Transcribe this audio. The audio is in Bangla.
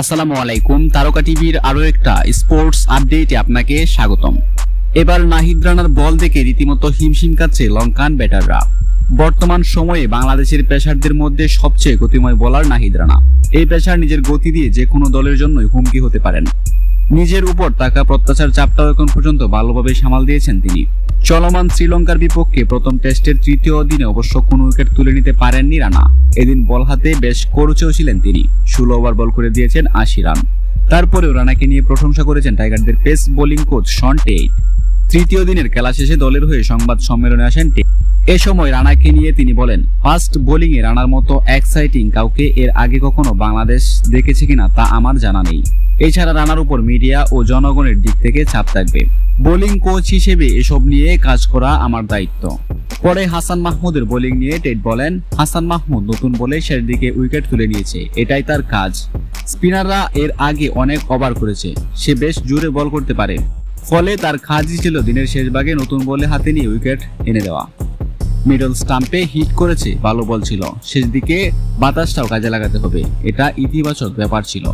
আসসালামু আলাইকুম, তারকা টিভির আরও একটা স্পোর্টস আপডেটে আপনাকে স্বাগতম। এবার নাহিদ রানার বল দেখে রীতিমতো হিমশিম কাচ্ছে লঙ্কান ব্যাটাররা। বর্তমান সময়ে বাংলাদেশের পেশারদের মধ্যে সবচেয়ে গতিময় বলার নাহিদ রানা। এই পেশার নিজের গতি দিয়ে যে কোনো দলের জন্যই হুমকি হতে পারেন। নিজের উপর থাকা প্রত্যাশার চাপটাও এখন পর্যন্ত ভালোভাবে সামাল দিয়েছেন তিনি। চলমান শ্রীলঙ্কার বিপক্ষে প্রথম টেস্টের তৃতীয় দিনে অবশ্য কোনো উইকেট তুলে নিতে পারেননি রানা। এদিন বল হাতে বেশ করুচেও ছিলেন তিনি। ষোলো ওভার বল করে দিয়েছেন আশি রান। তারপরেও রানাকে নিয়ে প্রশংসা করেছেন টাইগারদের pace bowling coach Shaun Tait. তৃতীয় দিনের খেলা শেষে দলের হয়ে সংবাদ সম্মেলনে আসেন টেইট। এ সময় রানাকে নিয়ে তিনি বলেন, ফার্স্ট বোলিং এ রানার মতো এক্সাইটিং কাউকে এর আগে কখনো বাংলাদেশ দেখেছে কিনা তা আমার জানা নেই। এছাড়া রানার উপর মিডিয়া ও জনগণের দিক থেকে চাপ থাকবে। বোলিং কোচ হিসেবে এসব নিয়ে কাজ করা আমার দায়িত্ব। পরে হাসান মাহমুদের বোলিং নিয়ে টেট বলেন, হাসান মাহমুদ নতুন বলে শেষ দিকে উইকেট তুলে নিয়েছে, এটাই তার কাজ। স্পিনাররা এর আগে অনেক ওভার করেছে, সে বেশ জোরে বল করতে পারে। ফলে তার কাজই ছিল দিনের শেষ ভাগে নতুন বলে হাতে নিয়ে উইকেট এনে দেওয়া। মিডল স্টাম্পে হিট করেছে ভালো বল ছিল। শেষ দিকে বাতাসটাও কাজে লাগাতে হবে। এটা ইতিবাচক ব্যাপার ছিল।